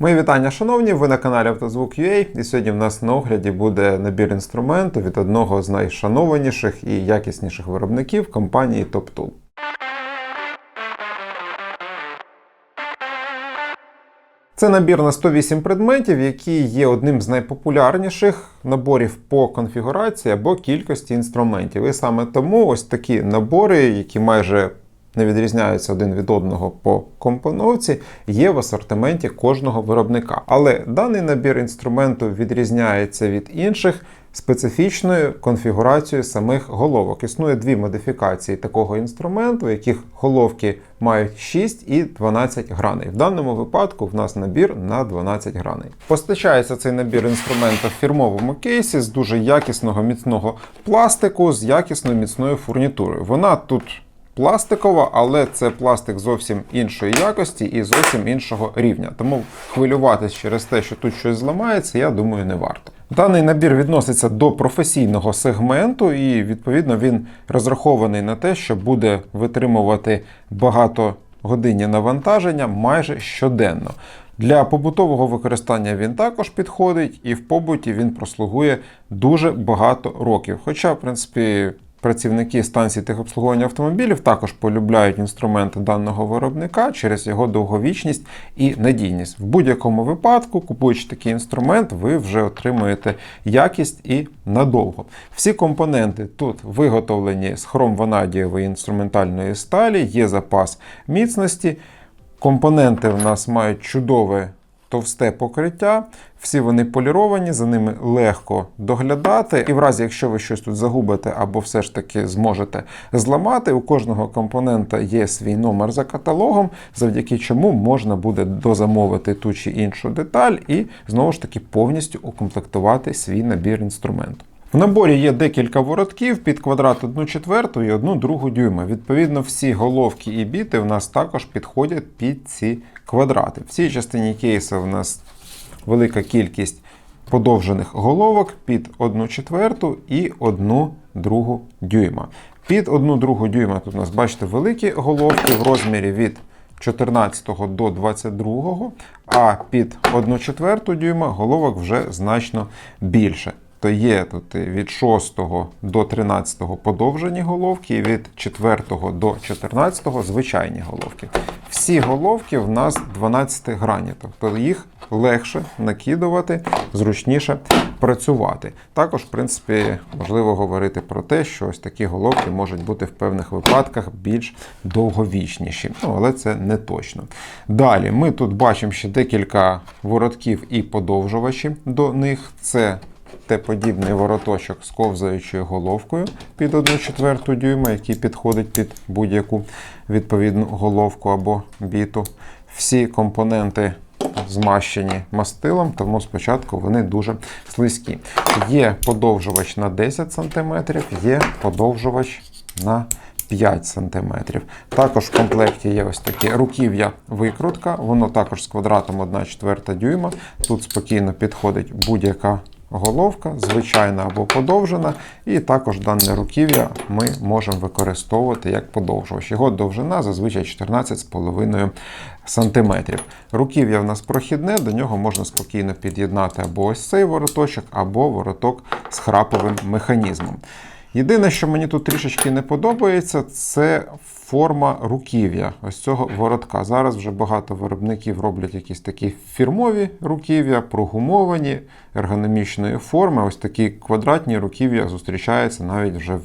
Мої вітання, шановні! Ви на каналі Автозвук.ua і сьогодні в нас на огляді буде набір інструменту від одного з найшанованіших і якісніших виробників компанії TopTool. Це набір на 108 предметів, який є одним з найпопулярніших наборів по конфігурації або кількості інструментів. І саме тому ось такі набори, які майже не відрізняються один від одного по компоновці, є в асортименті кожного виробника. Але даний набір інструменту відрізняється від інших специфічною конфігурацією самих головок. Існує дві модифікації такого інструменту, яких головки мають 6 і 12 граней. В даному випадку в нас набір на 12 граней. Постачається цей набір інструменту в фірмовому кейсі з дуже якісного міцного пластику з якісною міцною фурнітурою. Вона тут пластикова, але це пластик зовсім іншої якості і зовсім іншого рівня. Тому хвилюватись через те, що тут щось зламається, я думаю, не варто. Даний набір відноситься до професійного сегменту, і відповідно він розрахований на те, що буде витримувати багато годинні навантаження майже щоденно. Для побутового використання він також підходить, і в побуті він прослугує дуже багато років. Хоча, в принципі, Працівники станцій техобслуговування автомобілів також полюбляють інструменти даного виробника через його довговічність і надійність. В будь-якому випадку, купуючи такий інструмент, ви вже отримуєте якість і надовго. Всі компоненти тут виготовлені з хромванадієвої інструментальної сталі, є запас міцності. Компоненти в нас мають чудове товсте покриття, всі вони поліровані, за ними легко доглядати. І в разі, якщо ви щось тут загубите або все ж таки зможете зламати, у кожного компонента є свій номер за каталогом, завдяки чому можна буде дозамовити ту чи іншу деталь і знову ж таки повністю укомплектувати свій набір інструменту. В наборі є декілька воротків під квадрат 1 четверту і 1 другу дюйма. Відповідно, всі головки і біти в нас також підходять під ці квадрати. В цій частині кейсу в нас велика кількість подовжених головок під 1 четверту і 1 другу дюйма. Під 1 другу дюйма тут у нас, бачите, великі головки в розмірі від 14 до 22, а під 1 четверту дюйма головок вже значно більше то є тут від 6 до 13 подовжені головки, і від 4 до 14 звичайні головки. Всі головки в нас 12 грані, тобто їх легше накидувати, зручніше працювати. Також, в принципі, можливо говорити про те, що ось такі головки можуть бути в певних випадках більш довговічніші, ну, але це не точно. Далі ми тут бачимо ще декілька воротків і подовжувачі до них. Це Т-подібний вороточок з ковзаючою головкою під 1,4 дюйма, який підходить під будь-яку відповідну головку або біту. Всі компоненти змащені мастилом, тому спочатку вони дуже слизькі. Є подовжувач на 10 см, є подовжувач на 5 см. Також в комплекті є ось таке руків'я викрутка, воно також з квадратом 1,4 дюйма. Тут спокійно підходить будь-яка головка, звичайна або подовжена, і також дане руків'я ми можемо використовувати як подовжувач. Його довжина зазвичай 14,5 см. Руків'я в нас прохідне, до нього можна спокійно під'єднати або ось цей вороточок, або вороток з храповим механізмом. Єдине, що мені тут трішечки не подобається, це форма руків'я ось цього воротка. Зараз вже багато виробників роблять якісь такі фірмові руків'я, прогумовані, ергономічної форми. Ось такі квадратні руків'я зустрічаються навіть вже в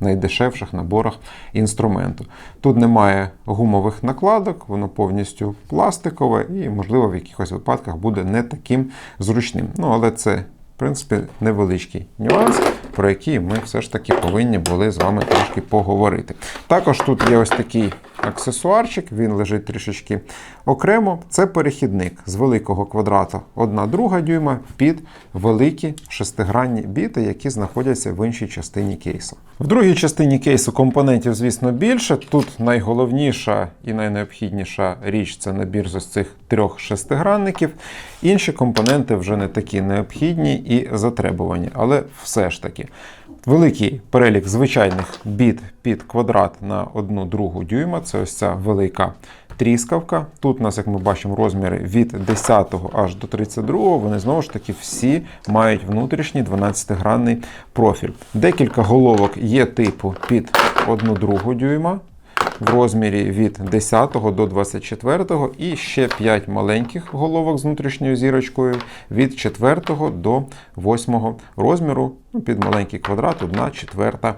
найдешевших наборах інструменту. Тут немає гумових накладок, воно повністю пластикове і, можливо, в якихось випадках буде не таким зручним. Ну, але це в принципі, невеличкий нюанс, про які ми все ж таки повинні були з вами трошки поговорити. Також тут є ось такий аксесуарчик, він лежить трішечки окремо. Це перехідник з великого квадрата 1 друга дюйма під великі шестигранні біти, які знаходяться в іншій частині кейсу. В другій частині кейсу компонентів, звісно, більше. Тут найголовніша і найнеобхідніша річ це набір з цих трьох шестигранників. Інші компоненти вже не такі необхідні і затребувані, але все ж таки. Великий перелік звичайних біт під квадрат на 1 другу дюйма. Це ось ця велика тріскавка. Тут у нас, як ми бачимо, розміри від 10 аж до 32. Вони знову ж таки всі мають внутрішній 12-гранний профіль. Декілька головок є типу під 1 другу дюйма. В розмірі від 10 до 24 і ще 5 маленьких головок з внутрішньою зірочкою від 4 до 8 розміру ну, під маленький квадрат 1 четверта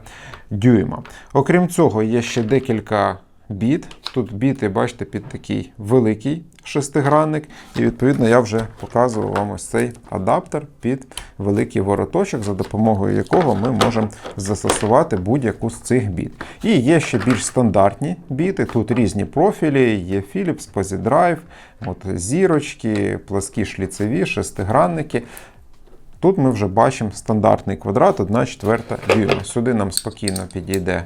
дюйма. Окрім цього, є ще декілька біт. Тут біти, бачите, під такий великий шестигранник. І відповідно я вже показував вам ось цей адаптер під великий вороточок, за допомогою якого ми можемо застосувати будь-яку з цих біт. І є ще більш стандартні біти. Тут різні профілі, є Philips, PosiDrive, от зірочки, пласкі шліцеві, шестигранники. Тут ми вже бачимо стандартний квадрат 1 четверта дюйма. Сюди нам спокійно підійде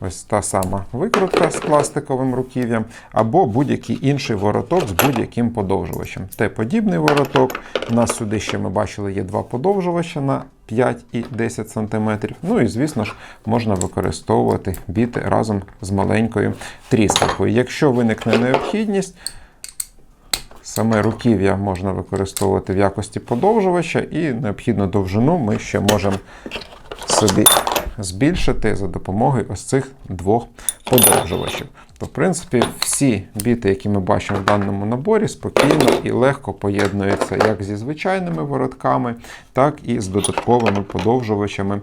ось та сама викрутка з пластиковим руків'ям, або будь-який інший вороток з будь-яким подовжувачем. Т-подібний вороток. У нас сюди ще ми бачили є два подовжувача на 5 і 10 см. Ну і, звісно ж, можна використовувати біти разом з маленькою тріскавкою. Якщо виникне необхідність, Саме руків'я можна використовувати в якості подовжувача, і необхідну довжину ми ще можемо собі збільшити за допомогою ось цих двох подовжувачів. То, в принципі, всі біти, які ми бачимо в даному наборі, спокійно і легко поєднуються як зі звичайними воротками, так і з додатковими подовжувачами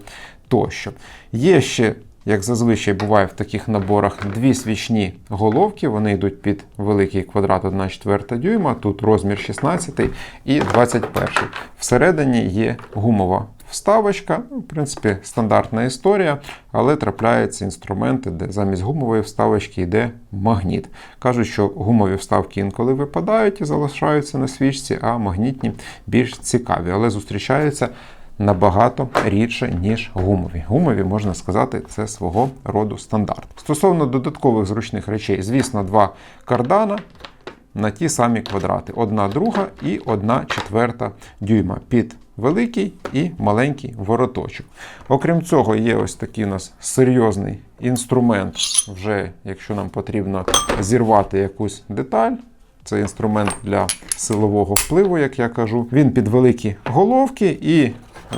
тощо. Є ще як зазвичай буває в таких наборах, дві свічні головки. Вони йдуть під великий квадрат 1 4 дюйма, тут розмір 16 і 21. Всередині є гумова вставочка. Ну, В принципі, стандартна історія, але трапляються інструменти, де замість гумової вставочки йде магніт. Кажуть, що гумові вставки інколи випадають і залишаються на свічці, а магнітні більш цікаві, але зустрічаються набагато рідше, ніж гумові. Гумові, можна сказати, це свого роду стандарт. Стосовно додаткових зручних речей, звісно, два кардана на ті самі квадрати. Одна друга і одна четверта дюйма під великий і маленький вороточок. Окрім цього, є ось такий у нас серйозний інструмент, вже якщо нам потрібно зірвати якусь деталь. Це інструмент для силового впливу, як я кажу. Він під великі головки, і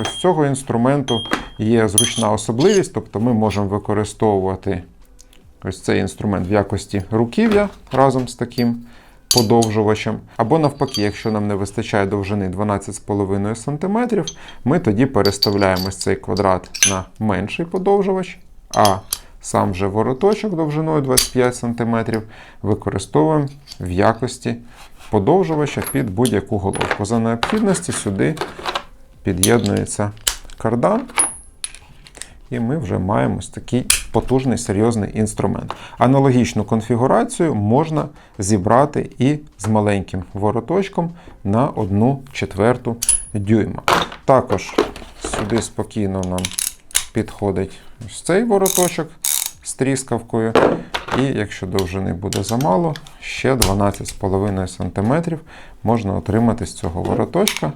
з цього інструменту є зручна особливість, тобто ми можемо використовувати ось цей інструмент в якості руків'я разом з таким подовжувачем. Або навпаки, якщо нам не вистачає довжини 12,5 см, ми тоді переставляємо цей квадрат на менший подовжувач, а сам вже вороточок довжиною 25 см використовуємо в якості подовжувача під будь-яку головку. За необхідності сюди під'єднується кардан. І ми вже маємо ось такий потужний серйозний інструмент. Аналогічну конфігурацію можна зібрати і з маленьким вороточком на 1 четверту дюйма. Також сюди спокійно нам підходить ось цей вороточок з тріскавкою. І якщо довжини буде замало, ще 12,5 см можна отримати з цього вороточка.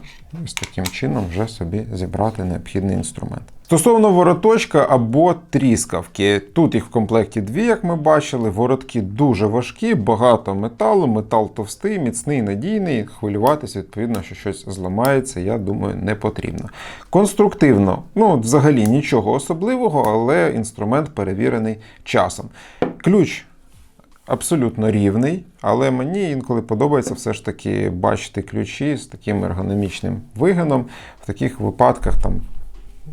Ось таким чином вже собі зібрати необхідний інструмент. Стосовно вороточка або тріскавки, тут їх в комплекті дві, як ми бачили. Воротки дуже важкі, багато металу, метал товстий, міцний, надійний. Хвилюватися, відповідно, що щось зламається, я думаю, не потрібно. Конструктивно, ну, взагалі нічого особливого, але інструмент перевірений часом. Ключ. Абсолютно рівний, але мені інколи подобається все ж таки бачити ключі з таким ергономічним вигином. В таких випадках там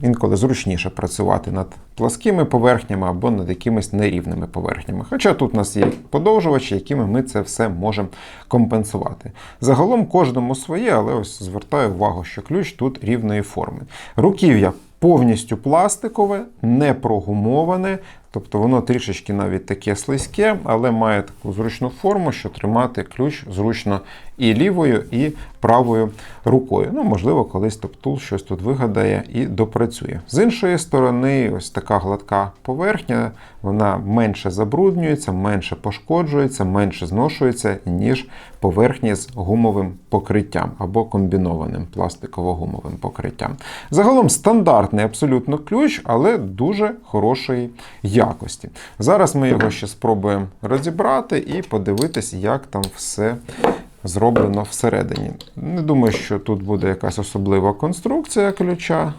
інколи зручніше працювати над пласкими поверхнями або над якимись нерівними поверхнями. Хоча тут у нас є подовжувачі, якими ми це все можемо компенсувати. Загалом кожному своє, але ось звертаю увагу, що ключ тут рівної форми. Руків'я повністю пластикове, не прогумоване. Тобто воно трішечки навіть таке слизьке, але має таку зручну форму, що тримати ключ зручно і лівою, і правою рукою. Ну, можливо, колись топтул щось тут вигадає і допрацює. З іншої сторони, ось така гладка поверхня, вона менше забруднюється, менше пошкоджується, менше зношується, ніж поверхні з гумовим покриттям або комбінованим пластиково-гумовим покриттям. Загалом стандартний абсолютно ключ, але дуже хорошої якості. Якості. Зараз ми його ще спробуємо розібрати і подивитись, як там все зроблено всередині. Не думаю, що тут буде якась особлива конструкція ключа.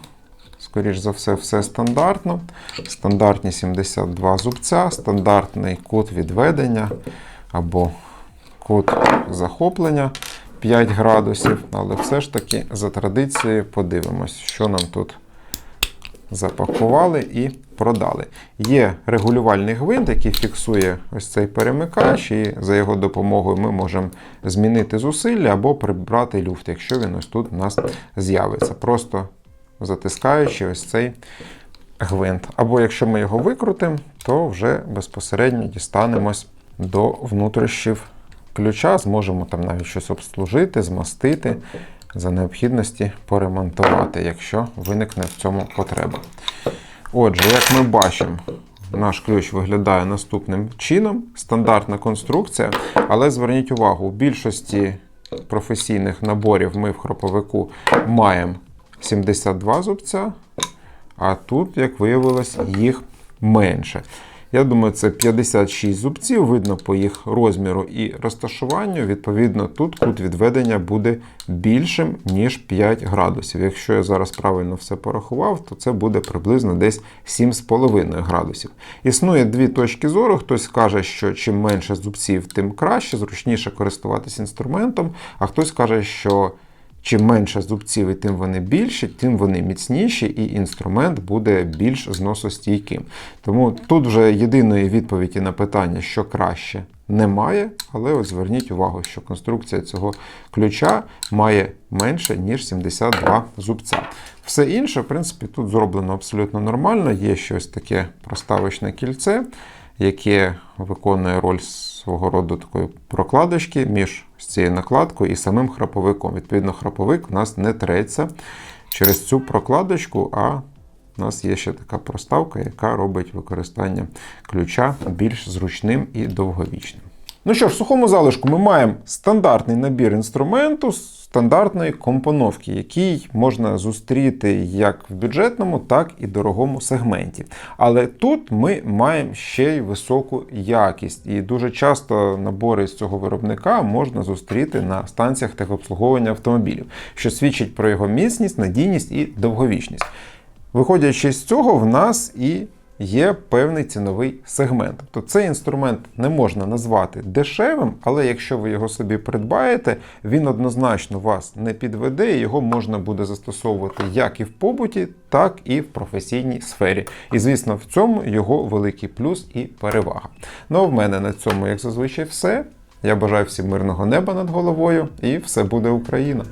Скоріш за все, все стандартно. Стандартні 72 зубця, стандартний кут відведення або кут захоплення 5 градусів. Але все ж таки за традицією подивимось, що нам тут запакували і продали. Є регулювальний гвинт, який фіксує ось цей перемикач, і за його допомогою ми можемо змінити зусилля або прибрати люфт, якщо він ось тут у нас з'явиться. Просто затискаючи ось цей гвинт. Або якщо ми його викрутимо, то вже безпосередньо дістанемось до внутрішнів ключа, зможемо там навіть щось обслужити, змастити, за необхідності поремонтувати, якщо виникне в цьому потреба. Отже, як ми бачимо, наш ключ виглядає наступним чином. Стандартна конструкція, але зверніть увагу, у більшості професійних наборів ми в хроповику маємо 72 зубця, а тут, як виявилось, їх менше. Я думаю, це 56 зубців, видно по їх розміру і розташуванню. Відповідно, тут кут відведення буде більшим, ніж 5 градусів. Якщо я зараз правильно все порахував, то це буде приблизно десь 7,5 градусів. Існує дві точки зору. Хтось каже, що чим менше зубців, тим краще, зручніше користуватися інструментом, а хтось каже, що Чим менше зубців і тим вони більші, тим вони міцніші, і інструмент буде більш зносостійким. Тому тут вже єдиної відповіді на питання, що краще, немає. Але от зверніть увагу, що конструкція цього ключа має менше, ніж 72 зубця. Все інше, в принципі, тут зроблено абсолютно нормально. Є щось таке проставочне кільце, яке виконує роль свого роду такої прокладочки між цією накладкою і самим храповиком. Відповідно, храповик у нас не треться через цю прокладочку, а у нас є ще така проставка, яка робить використання ключа більш зручним і довговічним. Ну що ж, в сухому залишку ми маємо стандартний набір інструменту стандартної компоновки, який можна зустріти як в бюджетному, так і дорогому сегменті. Але тут ми маємо ще й високу якість, і дуже часто набори з цього виробника можна зустріти на станціях техобслуговування автомобілів, що свідчить про його міцність, надійність і довговічність. Виходячи з цього, в нас і є певний ціновий сегмент. Тобто цей інструмент не можна назвати дешевим, але якщо ви його собі придбаєте, він однозначно вас не підведе, і його можна буде застосовувати як і в побуті, так і в професійній сфері. І, звісно, в цьому його великий плюс і перевага. Ну а в мене на цьому, як зазвичай, все. Я бажаю всім мирного неба над головою, і все буде Україна!